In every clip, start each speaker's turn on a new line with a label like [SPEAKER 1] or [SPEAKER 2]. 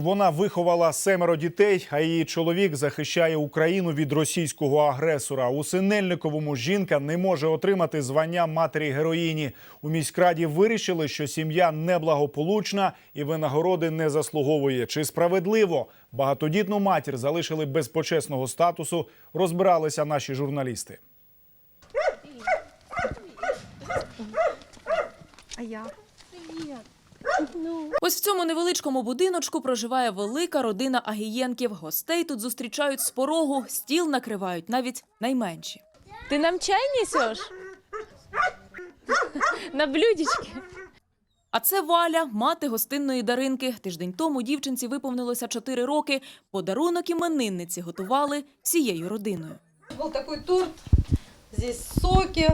[SPEAKER 1] Вона виховала семеро дітей, а її чоловік захищає Україну від російського агресора. У Синельниковому жінка не може отримати звання матері героїні. У міськраді вирішили, що сім'я неблагополучна і винагороди не заслуговує. Чи справедливо багатодітну матір залишили без почесного статусу? Розбиралися наші журналісти.
[SPEAKER 2] А я?
[SPEAKER 3] Ось в цьому невеличкому будиночку проживає велика родина Агієнків. Гостей тут зустрічають з порогу, стіл накривають навіть найменші.
[SPEAKER 4] Ты нам чай несешь? На блюдечке.
[SPEAKER 3] А це Валя, мати гостинної Даринки. Тиждень тому дівчинці виповнилося 4 роки. Подарунок іменинниці готували всією родиною.
[SPEAKER 5] Был такой торт, здесь соки,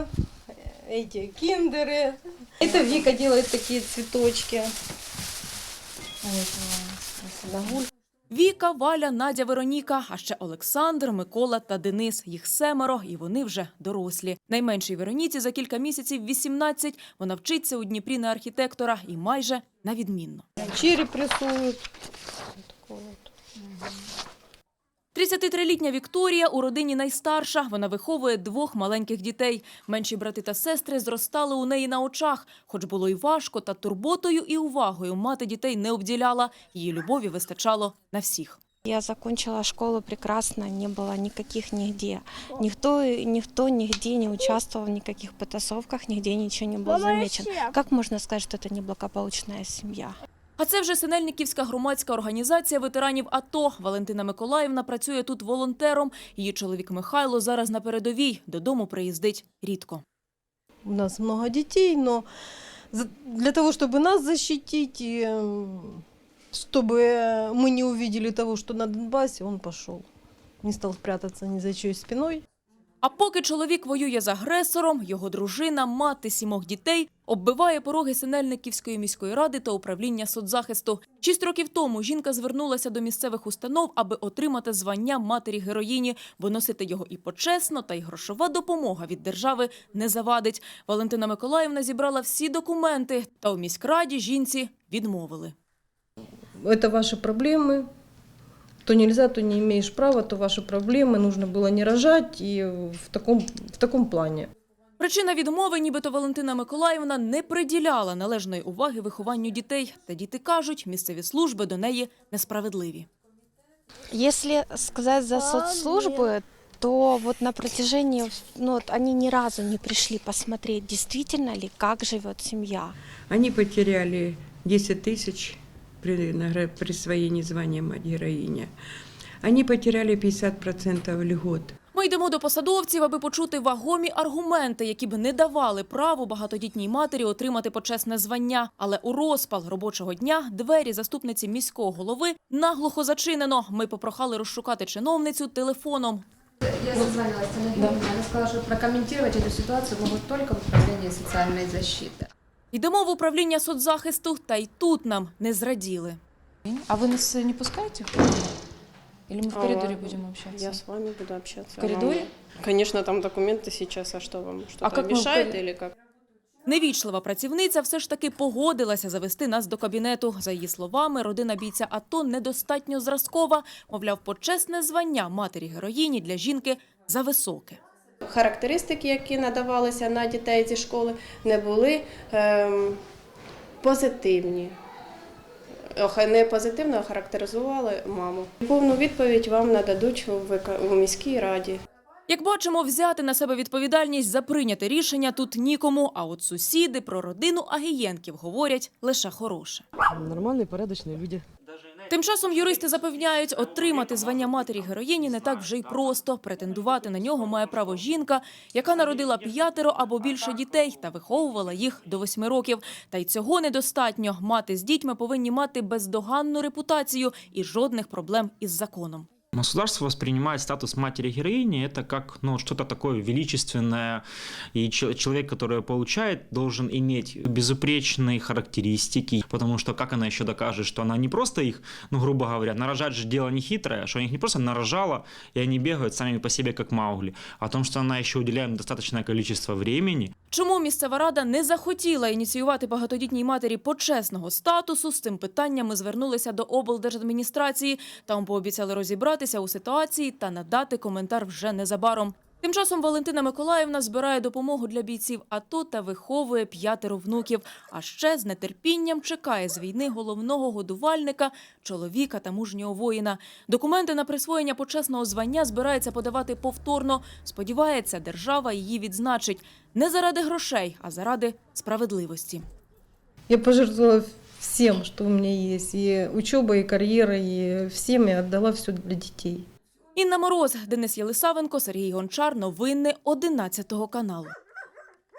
[SPEAKER 5] эти киндеры. Это Вика делает такие цветочки. Вот,
[SPEAKER 3] Віка, Валя, Надя, Вероніка, а ще Олександр, Микола та Денис. Їх семеро, і вони вже дорослі. Найменшій Вероніці за кілька місяців 18. Вона вчиться у Дніпрі на архітектора і майже на відмінно.
[SPEAKER 5] Череп рисуют. Вот такой вот.
[SPEAKER 3] 33-літня Вікторія у родині найстарша. Вона виховує двох маленьких дітей. Менші брати та сестри зростали у неї на очах. Хоч було й важко, та турботою і увагою мати дітей не обділяла. Її любові вистачало на всіх.
[SPEAKER 2] Я закончила школу прекрасно, не было никаких нигде. Никто, никто нигде не участвовал в никаких потасовках, нигде ничего не было замечено. Как можно сказать, что это неблагополучная семья?
[SPEAKER 3] А це вже Синельниківська громадська організація ветеранів АТО. Валентина Миколаївна працює тут волонтером. Її чоловік Михайло зараз на передовій. Додому приїздить рідко.
[SPEAKER 5] У нас много детей, но за- для того, чтобы нас защитить, и, м, чтобы мы не увидели того, что на Донбассе, он пошел. Не стал прятаться ни за чьей спиной.
[SPEAKER 3] А поки чоловік воює з агресором, його дружина, мати сімох дітей, оббиває пороги Синельниківської міської ради та управління соцзахисту. Шість років тому жінка звернулася до місцевих установ, аби отримати звання матері героїні, бо носити його і почесно, та й грошова допомога від держави не завадить. Валентина Миколаївна зібрала всі документи, та у міськраді жінці відмовили.
[SPEAKER 5] Это ваши проблемы То нельзя, то не имеешь права, то ваши проблемы. Нужно было не рожать и в таком, в таком плане.
[SPEAKER 3] Причина відмови, нібито Валентина Миколаївна не приділяла належної уваги вихованню дітей. Та діти кажуть, місцеві служби до неї несправедливі.
[SPEAKER 2] Если сказать за соцслужбы, то вот на протяжении, ну, вот они ни разу не пришли посмотреть, действительно ли, как живет семья.
[SPEAKER 6] Они потеряли 10 тысяч при присвоении звания мать-героиня. Они потеряли 50% льгот.
[SPEAKER 3] Ми йдемо до посадовців, аби почути вагомі аргументи, які б не давали праву багатодітній матері отримати почесне звання. Але у розпал робочого дня двері заступниці міського голови наглухо зачинено. Ми попрохали розшукати чиновницю телефоном.
[SPEAKER 7] Я созванивалась с Анной Юрьевной, она сказала, что прокомментировать эту ситуацию могут только в управлении социальной защиты.
[SPEAKER 3] Йдемо в управління соцзахисту, та й тут нам не зраділи.
[SPEAKER 8] А вы нас э, не пускаете? Или мы в
[SPEAKER 9] А,
[SPEAKER 8] коридоре
[SPEAKER 9] ладно.
[SPEAKER 8] будем общаться?
[SPEAKER 9] Я с вами буду общаться.
[SPEAKER 8] В коридоре?
[SPEAKER 9] А вам- Конечно, там документы сейчас, а что вам? Что-то
[SPEAKER 8] как мы в
[SPEAKER 9] мешает
[SPEAKER 8] коридоре?
[SPEAKER 9] или как?
[SPEAKER 3] Невічлива працівниця все ж таки погодилася завести нас до кабінету. За її словами, родина бійця АТО недостатньо зразкова. Мовляв, почесне звання матері героїні для жінки зависоке.
[SPEAKER 9] Характеристики, які надавалися на дітей зі школи, не були ем, позитивні. Ох, Не позитивно а характеризували маму. Повну відповідь вам нададуть у ВК- у міській раді.
[SPEAKER 3] Як бачимо, взяти на себе відповідальність за прийняте рішення тут нікому. А от сусіди про родину Агієнків говорять лише хороше.
[SPEAKER 10] Нормальные, порядочные люди.
[SPEAKER 3] Тим часом юристи запевняють, отримати звання матері героїні не так вже й просто. Претендувати на нього має право жінка, яка народила п'ятеро або більше дітей та виховувала їх до восьми років. Та й цього недостатньо. Мати з дітьми повинні мати бездоганну репутацію і жодних проблем із законом.
[SPEAKER 11] Государство воспринимает статус матери-героини это как ну, что-то такое величественное, и чел- человек, который получает, должен иметь безупречные характеристики, потому что как она еще докажет, что она не просто их, ну, грубо говоря, нарожать же дело не хитрое, что она их не просто нарожала, и они бегают сами по себе, как Маугли, а о том, что она еще уделяет им достаточное количество времени,
[SPEAKER 3] Чому місцева рада не захотіла ініціювати багатодітній матері почесного статусу? З цим питанням ми звернулися до облдержадміністрації. Там пообіцяли розібратися у ситуації та надати коментар вже незабаром. Тим часом Валентина Миколаївна збирає допомогу для бійців АТО та виховує п'ятеро внуків. А ще з нетерпінням чекає з війни головного годувальника, чоловіка та мужнього воїна. Документи на присвоєння почесного звання збирається подавати повторно. Сподівається, держава її відзначить не заради грошей, а заради справедливості.
[SPEAKER 5] Я пожертвовала всем, что у меня есть. И учеба, и карьера, и всем я отдала все для детей.
[SPEAKER 3] Інна Мороз, Денис Єлисавенко, Сергій Гончар. Новини 11 каналу.